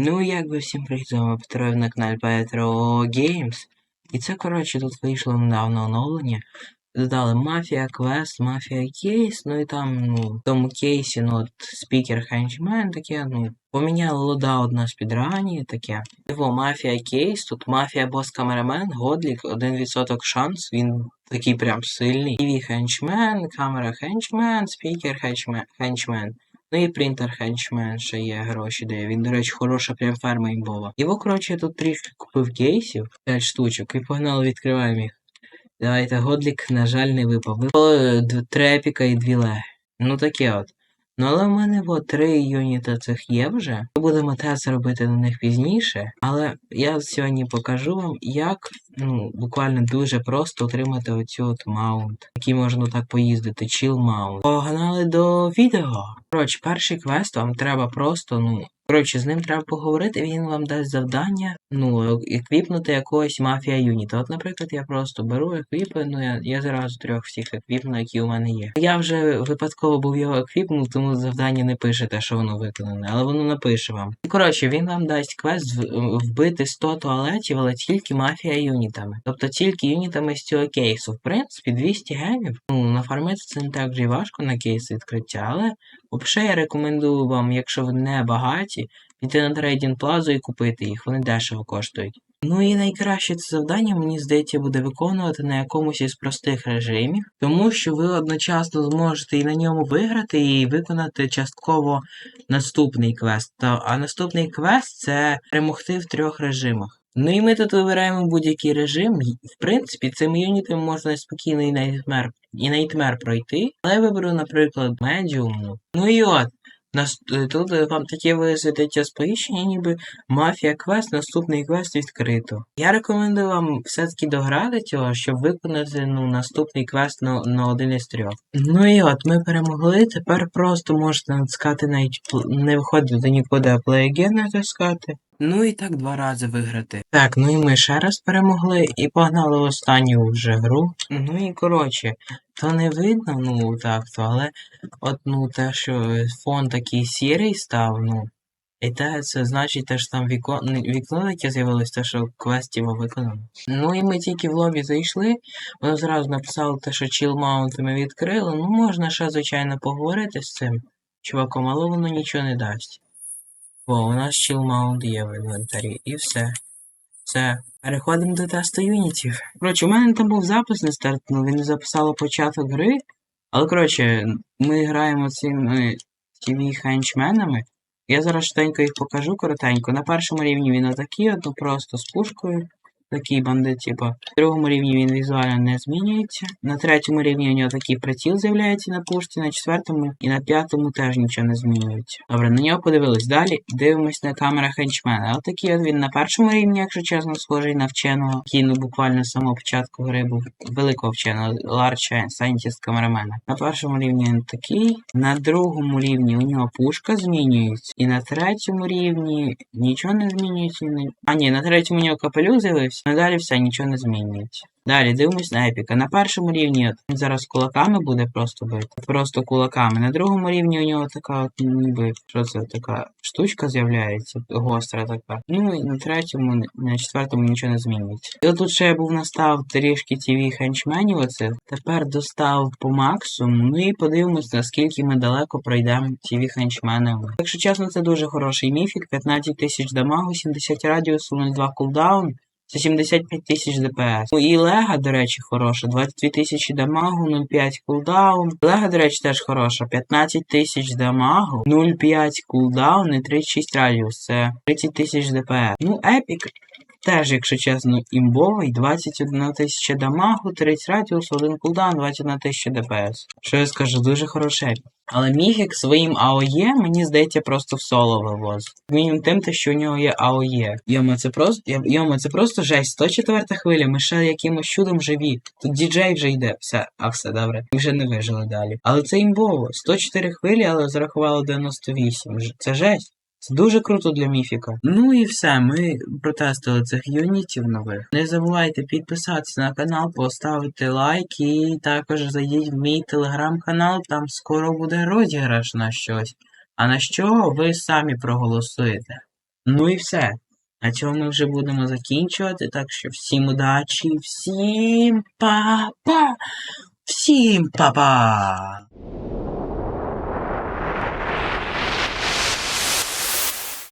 Ну, якби всім привіт, з вами Петро на каналі Petro Games. І це, коротше, тут вийшло недавно оновлення. Додали Мафія Квест, Мафія Кейс, ну і там, ну, в тому кейсі, ну, от спікер Хенчмен, таке, ну, поміняли лодаут на спідрані, таке. Його Мафія Кейс, тут Мафія Бос Камерамен, Годлік, 1% шанс, він такий прям сильний. TV Хенчмен, камера Хенчмен, спікер Хенчмен. Ну і принтер Хенчмен ще є гроші дає. Він, до речі, хороша прям ферма імбова. Його, коротше, я тут трішки купив кейсів, 5 штучок, і погнали відкриваємо їх. Давайте, Годлік, на жаль, не випав. Випало д- три і дві леги. Ну таке от. Ну але в мене от три юніта цих є вже. Ми будемо тест робити на них пізніше. Але я сьогодні покажу вам, як ну, буквально дуже просто отримати оцю от маунт, який можна так поїздити, chill маунт. Погнали до відео. Коротше, перший квест вам треба просто, ну. Коротше, з ним треба поговорити, він вам дасть завдання, ну, еквіпнути якогось мафія юніта. От, наприклад, я просто беру еквіпи, ну я, я зразу трьох всіх еквіпну, які у мене є. Я вже випадково був його еквіпнув, тому завдання не пише те, що воно виконане, але воно напише вам. І коротше, він вам дасть квест вбити 100 туалетів, але тільки мафія юнітами. Тобто тільки юнітами з цього кейсу. В принципі, 200 гемів. Ну, нафармити це не так вже й важко на кейс відкриття, але взагалі я рекомендую вам, якщо ви не багаті, піти на трейдінг плазу і купити їх, вони дешево коштують. Ну і найкраще це завдання, мені здається, буде виконувати на якомусь із простих режимів, тому що ви одночасно зможете і на ньому виграти, і виконати частково наступний квест. А наступний квест це перемогти в трьох режимах. Ну і ми тут вибираємо будь-який режим. В принципі, цим юнітом можна спокійно і найтмер, і найтмер пройти. Але я виберу, наприклад, медіум. Ну і от. Нас, е, тут е, вам таке висвітиться сповіщення, ніби мафія квест, наступний квест відкрито. Я рекомендую вам все-таки дограти цього, щоб виконати ну, наступний квест на, на один із трьох. Ну і от ми перемогли. Тепер просто можете натискати навіть не виходити нікуди, а again натискати. Ну і так два рази виграти. Так, ну і ми ще раз перемогли і погнали в останню вже гру. Ну і коротше, то не видно, ну так то, але от ну те, що фон такий сірий став, ну. І те, це значить те, що там віко... вікно, яке з'явилось, те, що квест його виконано. Ну і ми тільки в лобі зайшли, воно зразу написало те, що chill ми відкрили. Ну можна ще, звичайно, поговорити з цим чуваком, але воно нічого не дасть. Бо у нас chill mount є в інвентарі, і все. Все. Переходимо до тесту юнітів. Коротше, у мене там був запис на старт, стартнув, він записало початок гри. Але коротше, ми граємо цими цими хенчменами. Я зараз швиденько їх покажу коротенько. На першому рівні він отакий, от, ну просто з пушкою. Такий бандит, типа. На другому рівні він візуально не змінюється. На третьому рівні у нього такий приціл з'являється на пушці, на четвертому і на п'ятому теж нічого не змінюється. Добре, на нього подивились. Далі дивимось на камера хенчмена. От такий от він на першому рівні, якщо чесно, схожий на вченого, який ну буквально з самого початку гри був великого вченого, Large Scientist камерамена. На першому рівні він такий, на другому рівні у нього пушка змінюється, і на третьому рівні нічого не змінюється. А ні, на третьому у нього капелюх з'явився, а далі все, нічого не змінюється. Далі дивимось на епіка. На першому рівні от, зараз кулаками буде просто бити. Просто кулаками. На другому рівні у нього така от ніби що це така штучка з'являється, гостра така. Ну і на третьому, на четвертому нічого не змінюється. І от тут ще я був настав трішки TV хенчменів оцих. Тепер достав по максимуму. Ну і подивимось, наскільки ми далеко пройдемо TV хенчменами. Якщо чесно, це дуже хороший міфік. 15 тисяч дамагу, 70 радіусу, 0,2 кулдаун. Це 75 тисяч ДПС. Ну і Лега, до речі, хороша. 22 тисячі дамагу, 0,5 кулдаун. Лега, до речі, теж хороша. 15 тисяч дамагу, 0,5 кулдаун і 36 радіус. Це 30 тисяч ДПС. Ну, епік. Теж, якщо чесно, імбовий, 21 тисяча дамагу, 30 радіус, 1 кулдаун, 21 тисяча ДПС. Що я скажу, дуже хороший епік. Але Міфік своїм АОЄ, мені здається, просто в соло вивозить. Мінімум тим, те, що у нього є АОЄ. Йома, це просто. Йома, це просто жесть. 104 хвиля, ми ще якимось чудом живі. Тут діджей вже йде. Все, а все добре. Ми вже не вижили далі. Але це імбово. 104 хвилі, але зарахувало 98. Ж- Це жесть. Це дуже круто для міфіка. Ну і все, ми протестили цих юнітів нових. Не забувайте підписатися на канал, поставити лайк і також зайдіть в мій телеграм-канал, там скоро буде розіграш на щось. А на що ви самі проголосуєте? Ну і все. На цьому ми вже будемо закінчувати. Так що всім удачі, всім па-па! Всім па-па!